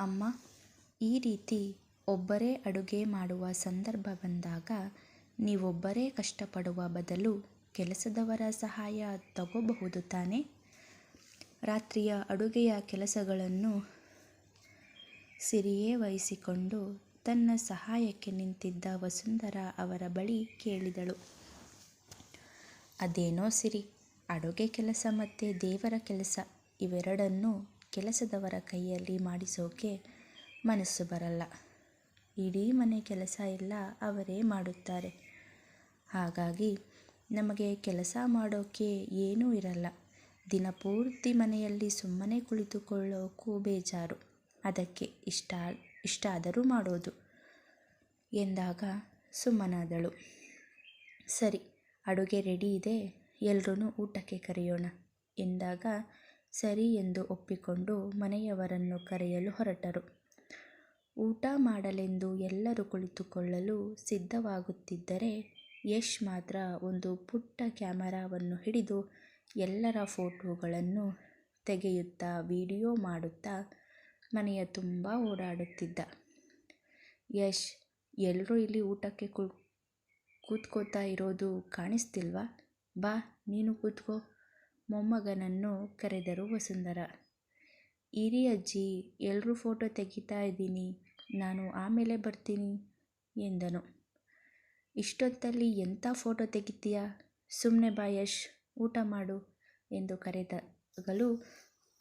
ಅಮ್ಮ, ಈ ರೀತಿ ಒಬ್ಬರೇ ಅಡುಗೆ ಮಾಡುವ ಸಂದರ್ಭ ಬಂದಾಗ ನೀವೊಬ್ಬರೇ ಕಷ್ಟಪಡುವ ಬದಲು ಕೆಲಸದವರ ಸಹಾಯ ತಗೋಬಹುದು ತಾನೆ? ರಾತ್ರಿಯ ಅಡುಗೆಯ ಕೆಲಸಗಳನ್ನು ಸಿರಿಯೇ ವಹಿಸಿಕೊಂಡು ತನ್ನ ಸಹಾಯಕ್ಕೆ ನಿಂತಿದ್ದ ವಸುಂಧರ ಅವರ ಬಳಿ ಕೇಳಿದಳು. ಅದೇನೋ ಸಿರಿ, ಅಡುಗೆ ಕೆಲಸ ಮತ್ತು ದೇವರ ಕೆಲಸ, ಇವೆರಡನ್ನೂ ಕೆಲಸದವರ ಕೈಯಲ್ಲಿ ಮಾಡಿಸೋಕೆ ಮನಸ್ಸು ಬರಲ್ಲ. ಇಡೀ ಮನೆ ಕೆಲಸ ಎಲ್ಲ ಅವರೇ ಮಾಡುತ್ತಾರೆ. ಹಾಗಾಗಿ ನಮಗೆ ಕೆಲಸ ಮಾಡೋಕೆ ಏನೂ ಇರಲ್ಲ. ದಿನಪೂರ್ತಿ ಮನೆಯಲ್ಲಿ ಸುಮ್ಮನೆ ಕುಳಿತುಕೊಳ್ಳೋಕ್ಕೂ ಬೇಜಾರು. ಅದಕ್ಕೆ ಇಷ್ಟ, ಇಷ್ಟಾದರೂ ಮಾಡೋದು. ಎಂದಾಗ ಸುಮ್ಮನಾದಳು. ಸರಿ, ಅಡುಗೆ ರೆಡಿ ಇದೆ ಎಲ್ರೂ ಊಟಕ್ಕೆ ಕರೆಯೋಣ ಎಂದಾಗ ಸರಿ ಎಂದು ಒಪ್ಪಿಕೊಂಡು ಮನೆಯವರನ್ನು ಕರೆಯಲು ಹೊರಟರು. ಊಟ ಮಾಡಲೆಂದು ಎಲ್ಲರೂ ಕುಳಿತುಕೊಳ್ಳಲು ಸಿದ್ಧವಾಗುತ್ತಿದ್ದರೆ ಯಶ್ ಮಾತ್ರ ಒಂದು ಪುಟ್ಟ ಕ್ಯಾಮರಾವನ್ನು ಹಿಡಿದು ಎಲ್ಲರ ಫೋಟೋಗಳನ್ನು ತೆಗೆಯುತ್ತಾ ವಿಡಿಯೋ ಮಾಡುತ್ತಾ ಮನೆಯ ತುಂಬ ಓಡಾಡುತ್ತಿದ್ದ. ಯಶ್ ಎಲ್ಲರೂ ಇಲ್ಲಿ ಊಟಕ್ಕೆ ಕೂತ್ಕೋತಾ ಇರೋದು ಕಾಣಿಸ್ತಿಲ್ವಾ? ಬಾ, ನೀನು ಕೂತ್ಕೋ. ಮೊಮ್ಮಗನನ್ನು ಕರೆದರು ವಸುಂಧರ. ಇರಿ ಅಜ್ಜಿ ಎಲ್ಲರೂ ಫೋಟೋ ತೆಗಿತಾ ಇದ್ದೀನಿ. ನಾನು ಆಮೇಲೆ ಬರ್ತೀನಿ ಎಂದನು. ಇಷ್ಟೊತ್ತಲ್ಲಿ ಎಂಥ ಫೋಟೋ ತೆಗಿತೀಯಾ? ಸುಮ್ಮನೆ ಬಾ ಯಶ್, ಊಟ ಮಾಡು ಎಂದು ಕರೆದಾಗಲು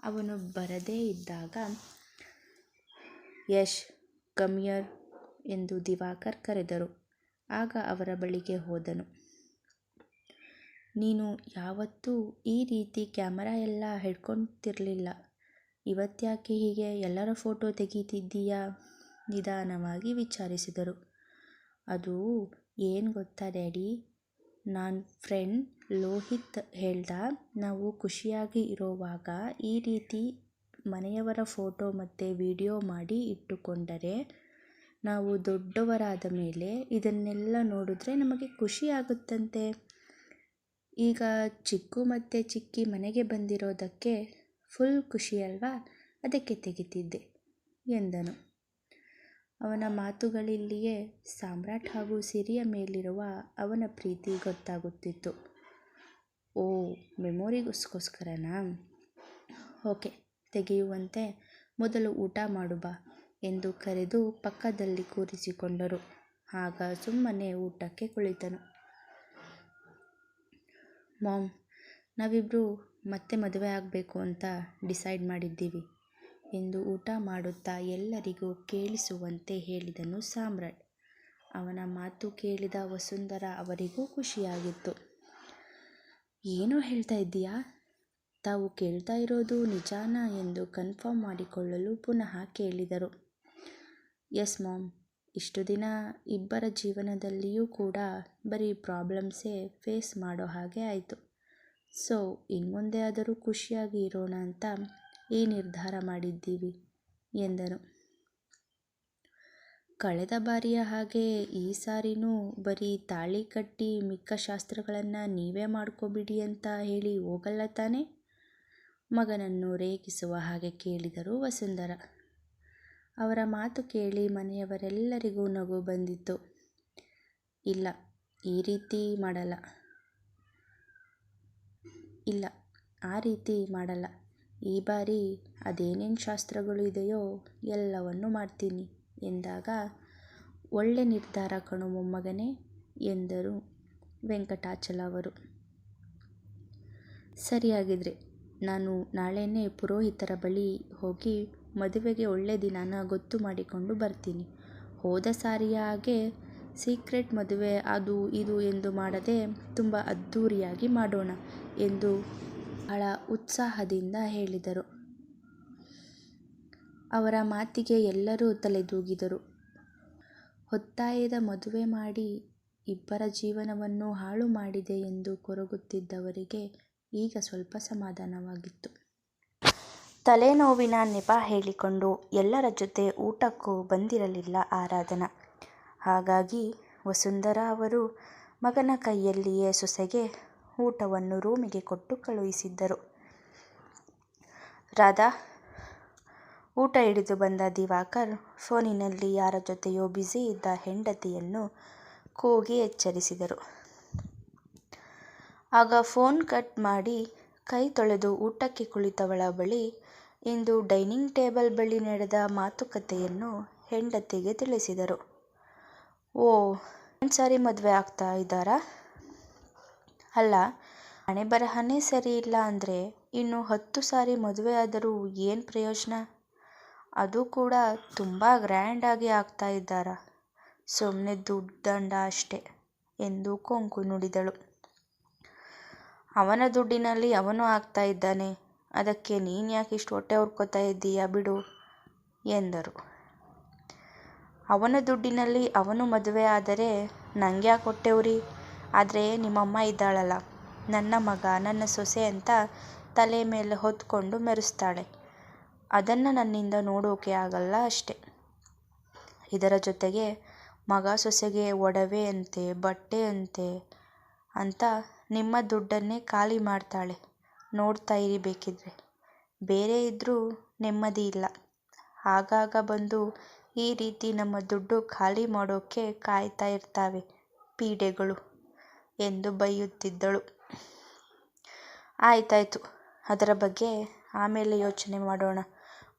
ಅವನು ಬರದೇ ಇದ್ದಾಗ, ಯಶ್, ಕಮಿಯರ್ ಎಂದು ದಿವಾಕರ್ ಕರೆದರು. ಆಗ ಅವರ ಬಳಿಗೆ ಹೋದನು. ನೀನು ಯಾವತ್ತೂ ಈ ರೀತಿ ಕ್ಯಾಮರಾ ಎಲ್ಲ ಹಿಡ್ಕೊತಿರ್ಲಿಲ್ಲ. ಇವತ್ತ್ಯಾಕೆ ಹೀಗೆ ಎಲ್ಲರ ಫೋಟೋ ತೆಗೀತಿದ್ದೀಯಾ? ನಿಧಾನವಾಗಿ ವಿಚಾರಿಸಿದರು. ಅದು ಏನು ಗೊತ್ತಾ ಡ್ಯಾಡಿ? ನನ್ನ ಫ್ರೆಂಡ್ ಲೋಹಿತ್ ಹೇಳ್ದ, ನಾವು ಖುಷಿಯಾಗಿ ಇರೋವಾಗ ಈ ರೀತಿ ಮನೆಯವರ ಫೋಟೋ ಮತ್ತು ವಿಡಿಯೋ ಮಾಡಿ ಇಟ್ಟುಕೊಂಡರೆ ನಾವು ದೊಡ್ಡವರಾದ ಮೇಲೆ ಇದನ್ನೆಲ್ಲ ನೋಡಿದ್ರೆ ನಮಗೆ ಖುಷಿ ಆಗುತ್ತಂತೆ. ಈಗ ಚಿಕ್ಕು ಮತ್ತು ಚಿಕ್ಕಿ ಮನೆಗೆ ಬಂದಿರೋದಕ್ಕೆ ಫುಲ್ ಖುಷಿ ಅಲ್ವಾ? ಅದಕ್ಕೆ ತೆಗಿತಿದ್ದೆ, ಎಂದನು. ಅವನ ಮಾತುಗಳಲ್ಲಿಯೇ ಸಾಮ್ರಾಟ್ ಹಾಗೂ ಸಿರಿಯ ಮೇಲಿರುವ ಅವನ ಪ್ರೀತಿ ಗೊತ್ತಾಗುತ್ತಿತ್ತು. ಓ ಮೆಮೊರಿಗೋಸ್ಕೋಸ್ಕರನಾ ಓಕೆ, ತೆಗೆಯುವಂತೆ ಮೊದಲು ಊಟ ಮಾಡು ಬಾ, ಎಂದು ಕರೆದು ಪಕ್ಕದಲ್ಲಿ ಕೂರಿಸಿಕೊಂಡರು. ಆಗ ಸುಮ್ಮನೆ ಊಟಕ್ಕೆ ಕುಳಿತನು. ಮಾಮ್ ನಾವಿಬ್ಬರು ಮತ್ತೆ ಮದುವೆ ಆಗಬೇಕು ಅಂತ ಡಿಸೈಡ್ ಮಾಡಿದ್ದೀವಿ ಎಂದು ಊಟ ಮಾಡುತ್ತಾ ಎಲ್ಲರಿಗೂ ಕೇಳಿಸುವಂತೆ ಹೇಳಿದನು ಸಾಮ್ರಾಟ್. ಅವನ ಮಾತು ಕೇಳಿದ ವಸುಂಧರ ಅವರಿಗೂ ಖುಷಿಯಾಗಿತ್ತು. ಏನೋ ಹೇಳ್ತಾ ಇದ್ದೀಯಾ? ತಾವು ಕೇಳ್ತಾ ಇರೋದು ನಿಜಾನಾ? ಎಂದು ಕನ್ಫರ್ಮ್ ಮಾಡಿಕೊಳ್ಳಲು ಪುನಃ ಕೇಳಿದರು. ಎಸ್ ಮಾಮ್ ಇಷ್ಟು ದಿನ ಇಬ್ಬರ ಜೀವನದಲ್ಲಿಯೂ ಕೂಡ ಬರೀ ಪ್ರಾಬ್ಲಮ್ಸೇ ಫೇಸ್ ಮಾಡೋ ಹಾಗೆ ಆಯಿತು. ಸೊ, ಇನ್ಮುಂದೆ ಆದರೂ ಖುಷಿಯಾಗಿ ಇರೋಣ ಅಂತ ಈ ನಿರ್ಧಾರ ಮಾಡಿದ್ದೀವಿ, ಎಂದನು. ಕಳೆದ ಬಾರಿಯ ಹಾಗೆ ಈ ಸಾರಿನೂ ಬರೀ ತಾಳಿ ಕಟ್ಟಿ ಮಿಕ್ಕ ಶಾಸ್ತ್ರಗಳನ್ನು ನೀವೇ ಮಾಡ್ಕೊಬಿಡಿ ಅಂತ ಹೇಳಿ ಹೋಗಲ್ಲ ತಾನೇ? ಮಗನನ್ನು ರೇಗಿಸುವ ಹಾಗೆ ಕೇಳಿದರು ವಸುಂಧರ. ಅವರ ಮಾತು ಕೇಳಿ ಮನೆಯವರೆಲ್ಲರಿಗೂ ನಗು ಬಂದಿತ್ತು. ಇಲ್ಲ, ಈ ರೀತಿ ಮಾಡಲ್ಲ. ಇಲ್ಲ, ಆ ರೀತಿ ಮಾಡಲ್ಲ. ಈ ಬಾರಿ ಅದೇನೇನು ಶಾಸ್ತ್ರಗಳು ಇದೆಯೋ ಎಲ್ಲವನ್ನು ಮಾಡ್ತೀನಿ ಎಂದಾಗ, ಒಳ್ಳೆ ನಿರ್ಧಾರ ಕಣು ಮೊಮ್ಮಗನೇ ಎಂದರು ವೆಂಕಟಾಚಲ ಅವರು. ಸರಿಯಾಗಿದ್ರೆ ನಾನು ನಾಳೆನೇ ಪುರೋಹಿತರ ಬಳಿ ಹೋಗಿ ಮದುವೆಗೆ ಒಳ್ಳೆ ದಿನಾನ ಗೊತ್ತು ಮಾಡಿಕೊಂಡು ಬರ್ತೀನಿ ಹೋದ ಸಾರಿಯಾಗೆ ಸೀಕ್ರೆಟ್ ಮದುವೆ ಅದು ಇದು ಎಂದು ಮಾಡದೆ ತುಂಬ ಅದ್ಧೂರಿಯಾಗಿ ಮಾಡೋಣ ಎಂದು ಬಹಳ ಉತ್ಸಾಹದಿಂದ ಹೇಳಿದರು. ಅವರ ಮಾತಿಗೆ ಎಲ್ಲರೂ ತಲೆದೂಗಿದರು. ಒತ್ತಾಯದ ಮದುವೆ ಮಾಡಿ ಇಬ್ಬರ ಜೀವನವನ್ನು ಹಾಳು ಮಾಡಿದೆ ಎಂದು ಕೊರಗುತ್ತಿದ್ದವರಿಗೆ ಈಗ ಸ್ವಲ್ಪ ಸಮಾಧಾನವಾಗಿತ್ತು. ತಲೆನೋವಿನ ನೆಪ ಹೇಳಿಕೊಂಡು ಎಲ್ಲರ ಜೊತೆ ಊಟಕ್ಕೂ ಬಂದಿರಲಿಲ್ಲ ಆರಾಧನಾ. ಹಾಗಾಗಿ ವಸುಂಧರಾ ಅವರು ಮಗನ ಕೈಯಲ್ಲಿಯೇ ಸೊಸೆಗೆ ಊಟವನ್ನು ರೂಮಿಗೆ ಕೊಟ್ಟು ಕಳುಹಿಸಿದ್ದರು. ರಾಧಾ! ಊಟ ಹಿಡಿದು ಬಂದ ದಿವಾಕರ್ ಫೋನಿನಲ್ಲಿ ಯಾರ ಜೊತೆಯೋ ಬ್ಯುಸಿ ಇದ್ದ ಹೆಂಡತಿಯನ್ನು ಕೂಗಿ ಎಚ್ಚರಿಸಿದರು. ಆಗ ಫೋನ್ ಕಟ್ ಮಾಡಿ ಕೈ ತೊಳೆದು ಊಟಕ್ಕೆ ಕುಳಿತವಳ ಬಳಿ ಇಂದು ಡೈನಿಂಗ್ ಟೇಬಲ್ ಬಳಿ ನಡೆದ ಮಾತುಕತೆಯನ್ನು ಹೆಂಡತಿಗೆ ತಿಳಿಸಿದರು. ಓ ಒಂದು ಸಾರಿ ಮದುವೆ ಆಗ್ತಾ ಇದ್ದಾರಾ? ಅಲ್ಲ ಹಣೆಬರಹನೇ ಸರಿಯಿಲ್ಲ ಅಂದ್ರೆ ಇನ್ನು ಹತ್ತು ಸಾರಿ ಮದುವೆ ಆದರೂ ಏನು ಪ್ರಯೋಜನ? ಅದು ಕೂಡ ತುಂಬಾ ಗ್ರ್ಯಾಂಡ್ ಆಗಿ ಆಗ್ತಾ ಇದ್ದಾರ ಸುಮ್ಮನೆ ದುಡ್ಡು ದಂಡ ಅಷ್ಟೇ ಎಂದು ಕೊಂಕು ನುಡಿದಳು. ಅವನ ದುಡ್ಡಿನಲ್ಲಿ ಅವನು ಆಗ್ತಾ ಇದ್ದಾನೆ. ಅದಕ್ಕೆ ನೀನು ಯಾಕೆ ಇಷ್ಟು ಹೊಟ್ಟೆ ಉರ್ಕೋತಾ ಇದ್ದೀಯಾ ಬಿಡು ಎಂದರು. ಅವನ ದುಡ್ಡಿನಲ್ಲಿ ಅವನು ಮದುವೆ ಆದರೆ ನಂಗ್ಯಾಕ್ ಹೊಟ್ಟೆ ಉರಿ? ಆದರೆ ನಿಮ್ಮಮ್ಮ ಇದ್ದಾಳಲ್ಲ, ನನ್ನ ಮಗ ನನ್ನ ಸೊಸೆ ಅಂತ ತಲೆ ಮೇಲೆ ಹೊತ್ಕೊಂಡು ಮೆರೆಸ್ತಾಳೆ. ಅದನ್ನು ನನ್ನಿಂದ ನೋಡೋಕೆ ಆಗಲ್ಲ ಅಷ್ಟೆ ಇದರ ಜೊತೆಗೆ ಮಗ ಸೊಸೆಗೆ ಒಡವೆ ಅಂತೆ ಬಟ್ಟೆ ಅಂತೆ ಅಂತ ನಿಮ್ಮ ದುಡ್ಡನ್ನೇ ಖಾಲಿ ಮಾಡ್ತಾಳೆ ನೋಡ್ತಾ ಇರಿ ಬೇಕಿದ್ರೆ. ಬೇರೆ ಇದ್ದರೂ ನೆಮ್ಮದಿ ಇಲ್ಲ. ಆಗಾಗ ಬಂದು ಈ ರೀತಿ ನಮ್ಮ ದುಡ್ಡು ಖಾಲಿ ಮಾಡೋಕೆ ಕಾಯ್ತಾ ಇರ್ತಾವೆ ಪೀಡೆಗಳು ಎಂದು ಬೈಯುತ್ತಿದ್ದಳು. ಆಯ್ತಾಯ್ತು, ಅದರ ಬಗ್ಗೆ ಆಮೇಲೆ ಯೋಚನೆ ಮಾಡೋಣ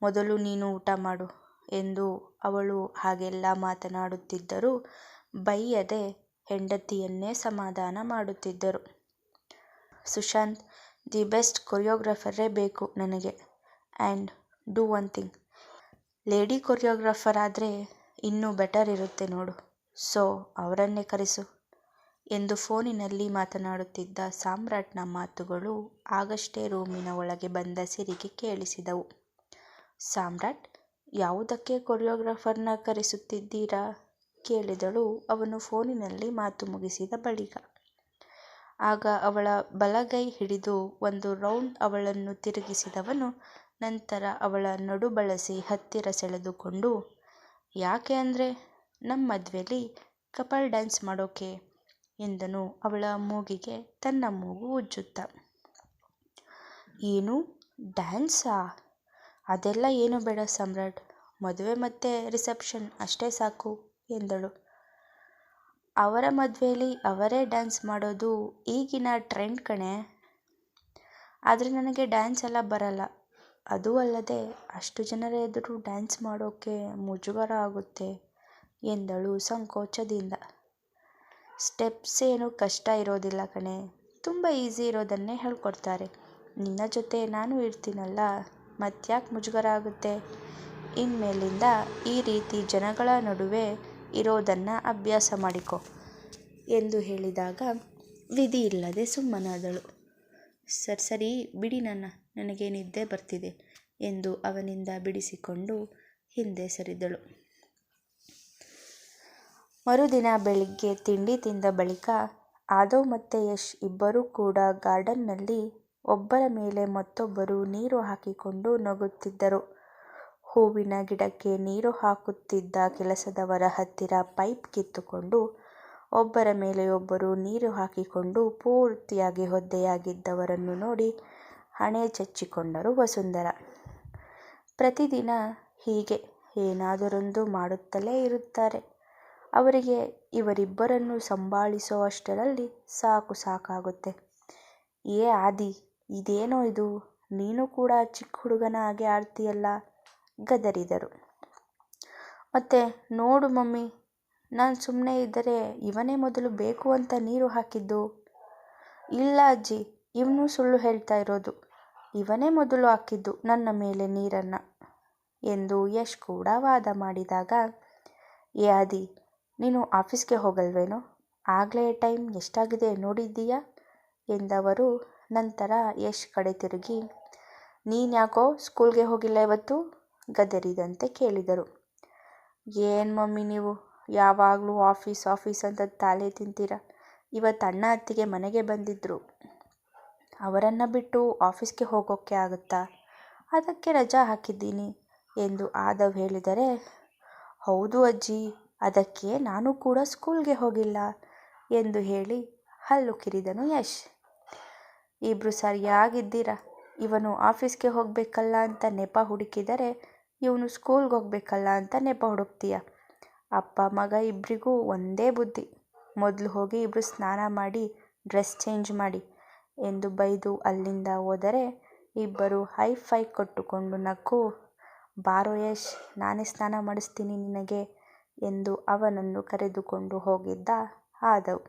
ಮೊದಲು ನೀನು ಊಟ ಮಾಡು ಎಂದು ಅವಳು ಹಾಗೆಲ್ಲ ಮಾತನಾಡುತ್ತಿದ್ದರೂ ಬೈಯದೆ ಹೆಂಡತಿಯನ್ನೇ ಸಮಾಧಾನ ಮಾಡುತ್ತಿದ್ದರು. ಸುಶಾಂತ್ ದಿ ಬೆಸ್ಟ್ ಕೊರಿಯೋಗ್ರಾಫರೇ ಬೇಕು ನನಗೆ and do one thing. Lady choreographer ಆದರೆ ಇನ್ನೂ ಬೆಟರ್ ಇರುತ್ತೆ ನೋಡು ಸೊ, ಅವರನ್ನೇ ಕರೆಸು ಎಂದು ಫೋನಿನಲ್ಲಿ ಮಾತನಾಡುತ್ತಿದ್ದ ಸಾಮ್ರಾಟ್ನ ಮಾತುಗಳು ಆಗಷ್ಟೇ ರೂಮಿನ ಒಳಗೆ ಬಂದ ಸಿರಿಗೆ ಕೇಳಿಸಿದವು. ಸಾಮ್ರಾಟ್, ಯಾವುದಕ್ಕೆ ಕೊರಿಯೋಗ್ರಾಫರ್ನ ಕರೆಸುತ್ತಿದ್ದೀರಾ ಕೇಳಿದಳು ಅವನು ಫೋನಿನಲ್ಲಿ ಮಾತು ಮುಗಿಸಿದ ಬಳಿಕ. ಆಗ ಅವಳ ಬಲಗೈ ಹಿಡಿದು ಒಂದು ರೌಂಡ್ ಅವಳನ್ನು ತಿರುಗಿಸಿದವನು ನಂತರ ಅವಳ ನಡು ಬಳಸಿ ಹತ್ತಿರ ಸೆಳೆದುಕೊಂಡು, ಯಾಕೆ ಅಂದರೆ ನಮ್ಮ ಮದುವೆಲಿ ಕಪಲ್ ಡ್ಯಾನ್ಸ್ ಮಾಡೋಕೆ ಎಂದನು ಅವಳ ಮೂಗಿಗೆ ತನ್ನ ಮೂಗು ಉಜ್ಜುತ್ತಾ. ಏನು ಡ್ಯಾನ್ಸಾ? ಅದೆಲ್ಲ ಏನು ಬೇಡ ಸಮ್ರಾಟ್ ಮದುವೆ ಮತ್ತು ರಿಸೆಪ್ಷನ್ ಅಷ್ಟೇ ಸಾಕು ಎಂದಳು. ಅವರ ಮದುವೆಯಲ್ಲಿ ಅವರೇ ಡ್ಯಾನ್ಸ್ ಮಾಡೋದು ಈಗಿನ ಟ್ರೆಂಡ್ ಕಣೆ ಆದರೆ ನನಗೆ ಡ್ಯಾನ್ಸ್ ಎಲ್ಲ ಬರಲ್ಲ. ಅದೂ ಅಲ್ಲದೆ ಅಷ್ಟು ಜನರ ಎದುರು ಡ್ಯಾನ್ಸ್ ಮಾಡೋಕ್ಕೆ ಮುಜುಗರ ಆಗುತ್ತೆ ಎಂದಳು ಸಂಕೋಚದಿಂದ. ಸ್ಟೆಪ್ಸ್ ಏನು ಕಷ್ಟ ಇರೋದಿಲ್ಲ ಕಣೆ ತುಂಬ ಈಸಿ ಇರೋದನ್ನೇ ಹೇಳ್ಕೊಡ್ತಾರೆ. ನಿನ್ನ ಜೊತೆ ನಾನು ಇರ್ತೀನಲ್ಲ ಯಾಕೆ ಮುಜುಗರ ಆಗುತ್ತೆ. ಇನ್ಮೇಲಿಂದ ಈ ರೀತಿ ಜನಗಳ ನಡುವೆ ಇರೋದನ್ನ ಅಭ್ಯಾಸ ಮಾಡಿಕೊ ಎಂದು ಹೇಳಿದಾಗ, ವಿಧಿ ಇಲ್ಲದೆ ಸುಮ್ಮನಾದಳು. ಸರ್, ಸರಿ, ಬಿಡಿ ನನ್ನ, ನನಗೆ ನಿದ್ದೆ ಬರ್ತಿದೆ ಎಂದು ಅವನಿಂದ ಬಿಡಿಸಿಕೊಂಡು ಹಿಂದೆ ಸರಿದಳು. ಮರುದಿನ ಬೆಳಿಗ್ಗೆ ತಿಂಡಿ ತಿಂದ ಬಳಿಕ ಆದವ್ ಮತ್ತೆ ಯಶ್ ಇಬ್ಬರೂ ಕೂಡ ಗಾರ್ಡನ್ನಲ್ಲಿ ಒಬ್ಬರ ಮೇಲೆ ಮತ್ತೊಬ್ಬರು ನೀರು ಹಾಕಿಕೊಂಡು ನಗುತ್ತಿದ್ದರು. ಹೂವಿನ ಗಿಡಕ್ಕೆ ನೀರು ಹಾಕುತ್ತಿದ್ದ ಕೆಲಸದವರ ಹತ್ತಿರ ಪೈಪ್ ಕಿತ್ತುಕೊಂಡು ಒಬ್ಬರ ಮೇಲೆ ಒಬ್ಬರು ನೀರು ಹಾಕಿಕೊಂಡು ಪೂರ್ತಿಯಾಗಿ ಒದ್ದೆಯಾಗಿದ್ದವರನ್ನು ನೋಡಿ ಹಣೆ ಚಚ್ಚಿಕೊಂಡರು ವಸುಂಧರ ಪ್ರತಿದಿನ ಹೀಗೆ ಏನಾದರೊಂದು ಮಾಡುತ್ತಲೇ ಇರುತ್ತಾರೆ. ಅವರಿಗೆ ಇವರಿಬ್ಬರನ್ನು ಸಂಭಾಳಿಸೋ ಅಷ್ಟರಲ್ಲಿ ಸಾಕು ಸಾಕಾಗುತ್ತೆ. ಏ ಆದಿ, ಇದೇನೋ ಇದು ನೀನು ಕೂಡ ಚಿಕ್ಕ ಹುಡುಗನ ಹಾಗೆ ಆಡ್ತೀಯಲ್ಲ ಗದರಿದರು. ಮತ್ತೆ ನೋಡು ಮಮ್ಮಿ ನಾನು ಸುಮ್ಮನೆ ಇದ್ದರೆ ಇವನೇ ಮೊದಲು ಬೇಕು ಅಂತ ನೀರು ಹಾಕಿದ್ದು. ಇಲ್ಲ ಅಜ್ಜಿ ಇವನು ಸುಳ್ಳು ಹೇಳ್ತಾ ಇರೋದು. ಇವನೇ ಮೊದಲು ಹಾಕಿದ್ದು ನನ್ನ ಮೇಲೆ ನೀರನ್ನು ಎಂದು ಯಶ್ ಕೂಡ ವಾದ ಮಾಡಿದಾಗ, ಏ ಆದಿ ನೀನು ಆಫೀಸ್ಗೆ ಹೋಗಲ್ವೇನೋ ಆಗಲೇ ಟೈಮ್ ಎಷ್ಟಾಗಿದೆ ನೋಡಿದ್ದೀಯಾ ಎಂದವರು ನಂತರ ಯಶ್ ಕಡೆ ತಿರುಗಿ ನೀನು ಯಾಕೋ ಸ್ಕೂಲ್ಗೆ ಹೋಗಿಲ್ಲ ಇವತ್ತು ಗದರಿದಂತೆ ಕೇಳಿದರು. ಏನು ಮಮ್ಮಿ ನೀವು? ಯಾವಾಗಲೂ ಆಫೀಸ್ ಆಫೀಸ್ ಅಂತ ತಾಲೆ ತಿಂತೀರ? ಇವತ್ತು ಅಣ್ಣ ಅತ್ತಿಗೆ ಮನೆಗೆ ಬಂದಿದ್ದರು ಅವರನ್ನು ಬಿಟ್ಟು ಆಫೀಸ್ಗೆ ಹೋಗೋಕ್ಕೆ ಆಗುತ್ತಾ? ಅದಕ್ಕೆ ರಜಾ ಹಾಕಿದ್ದೀನಿ ಎಂದು ಆದವ್ ಹೇಳಿದರೆ, ಹೌದು ಅಜ್ಜಿ, ಅದಕ್ಕೆ ನಾನು ಕೂಡ ಸ್ಕೂಲ್ಗೆ ಹೋಗಿಲ್ಲ ಎಂದು ಹೇಳಿ ಹಲ್ಲು ಕಿರಿದನು ಯಶ್. ಇಬ್ಬರು ಸರಿಯಾಗಿದ್ದೀರಾ? ಇವನು ಆಫೀಸ್ಗೆ ಹೋಗಬೇಕಲ್ಲ ಅಂತ ನೆಪ ಹುಡುಕಿದರೆ ಇವನು ಸ್ಕೂಲ್ಗೆ ಹೋಗಬೇಕಲ್ಲ ಅಂತ ನೆಪ ಹುಡುಕ್ತೀಯ. ಅಪ್ಪ, ಮಗ ಇಬ್ಬರಿಗೂ ಒಂದೇ ಬುದ್ಧಿ. ಮೊದಲು ಹೋಗಿ ಇಬ್ಬರು ಸ್ನಾನ ಮಾಡಿ, ಡ್ರೆಸ್ ಚೇಂಜ್ ಮಾಡಿ. ಎಂದು ಬೈದು ಅಲ್ಲಿಂದ ಹೋದರೆ ಇಬ್ಬರು ಹೈ ಫೈ ಕೊಟ್ಟುಕೊಂಡು ನಕ್ಕು, ಬಾರೋ ಯಶ್, ನಾನೇ ಸ್ನಾನ ಮಾಡಿಸ್ತೀನಿ ನಿನಗೆ ಎಂದು ಅವನನ್ನು ಕರೆದುಕೊಂಡು ಹೋಗಿದ್ದ ಆದವ್.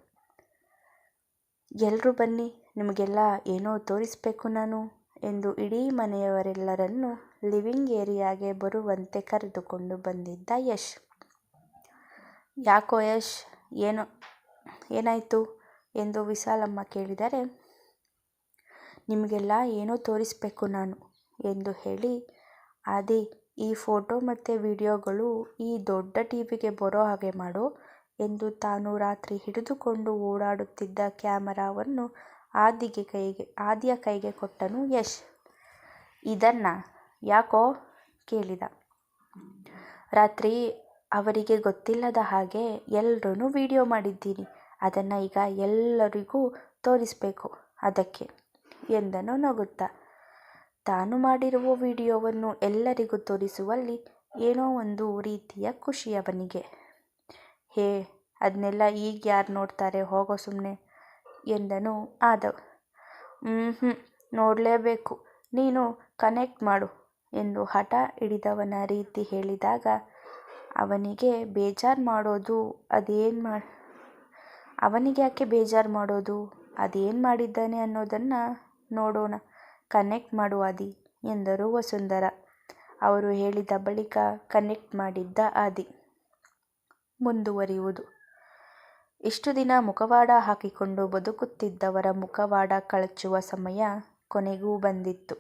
ಎಲ್ಲರೂ ಬನ್ನಿ, ನಿಮಗೆಲ್ಲ ಏನೋ ತೋರಿಸ್ಬೇಕು ನಾನು ಎಂದು ಇಡೀ ಮನೆಯವರೆಲ್ಲರನ್ನು ಲಿವಿಂಗ್ ಏರಿಯಾಗೆ ಬರುವಂತೆ ಕರೆದುಕೊಂಡು ಬಂದಿದ್ದ ಯಶ್. ಯಾಕೋ ಯಶ್, ಏನು, ಏನಾಯಿತು? ಎಂದು ವಿಶಾಲಮ್ಮ ಕೇಳಿದರೆ, ನಿಮಗೆಲ್ಲ ಏನೋ ತೋರಿಸ್ಬೇಕು ನಾನು ಎಂದು ಹೇಳಿ, ಆದಿ, ಈ ಫೋಟೋ ಮತ್ತು ವಿಡಿಯೋಗಳು ಈ ದೊಡ್ಡ ಟಿ ವಿಗೆ ಬರೋ ಹಾಗೆ ಮಾಡು ಎಂದು ತಾನು ರಾತ್ರಿ ಹಿಡಿದುಕೊಂಡು ಓಡಾಡುತ್ತಿದ್ದ ಕ್ಯಾಮರಾವನ್ನು ಆದಿಗೆ ಕೈಗೆ, ಆದಿಯ ಕೈಗೆ ಕೊಟ್ಟನು ಯಶ್. ಇದನ್ನು ಯಾಕೋ ಕೇಳಿದ. ರಾತ್ರಿ ಅವರಿಗೆ ಗೊತ್ತಿಲ್ಲದ ಹಾಗೆ ಎಲ್ಲರೂ ವಿಡಿಯೋ ಮಾಡಿದ್ದೀನಿ. ಅದನ್ನು ಈಗ ಎಲ್ಲರಿಗೂ ತೋರಿಸಬೇಕು ಅದಕ್ಕೆ ಎಂದನು ನಗುತ್ತಾ. ತಾನು ಮಾಡಿರುವ ವಿಡಿಯೋವನ್ನು ಎಲ್ಲರಿಗೂ ತೋರಿಸುವಲ್ಲಿ ಏನೋ ಒಂದು ರೀತಿಯ ಖುಷಿ ಅವನಿಗೆ. ಹೇ ಅದನ್ನೆಲ್ಲ ಈಗ ಯಾರು ನೋಡ್ತಾರೆ? ಹೋಗೋ ಸುಮ್ಮನೆ ಎಂದನು ಆದವ್ ಹ್ಞೂ ನೋಡಲೇಬೇಕು. ನೀನು ಕನೆಕ್ಟ್ ಮಾಡು ಎಂದು ಹಠ ಹಿಡಿದವನ ರೀತಿ ಹೇಳಿದಾಗ ಅವನಿಗೆ, ಬೇಜಾರು ಮಾಡೋದು ಅದೇನು ಮಾ, ಅವನಿಗೆ ಯಾಕೆ ಬೇಜಾರು ಮಾಡೋದು? ಅದೇನು ಮಾಡಿದ್ದಾನೆ ಅನ್ನೋದನ್ನು ನೋಡೋಣ. ಕನೆಕ್ಟ್ ಮಾಡು ಆದಿ ಎಂದರು ವಸುಂಧರ. ಅವರು ಹೇಳಿದ ಬಳಿಕ ಕನೆಕ್ಟ್ ಮಾಡಿದ್ದ ಆದಿ ಮುಂದುವರಿಯುವುದು. ಇಷ್ಟು ದಿನ ಮುಖವಾಡ ಹಾಕಿಕೊಂಡು ಬದುಕುತ್ತಿದ್ದವರ ಮುಖವಾಡ ಕಳಚುವ ಸಮಯ ಕೊನೆಗೂ ಬಂದಿತ್ತು.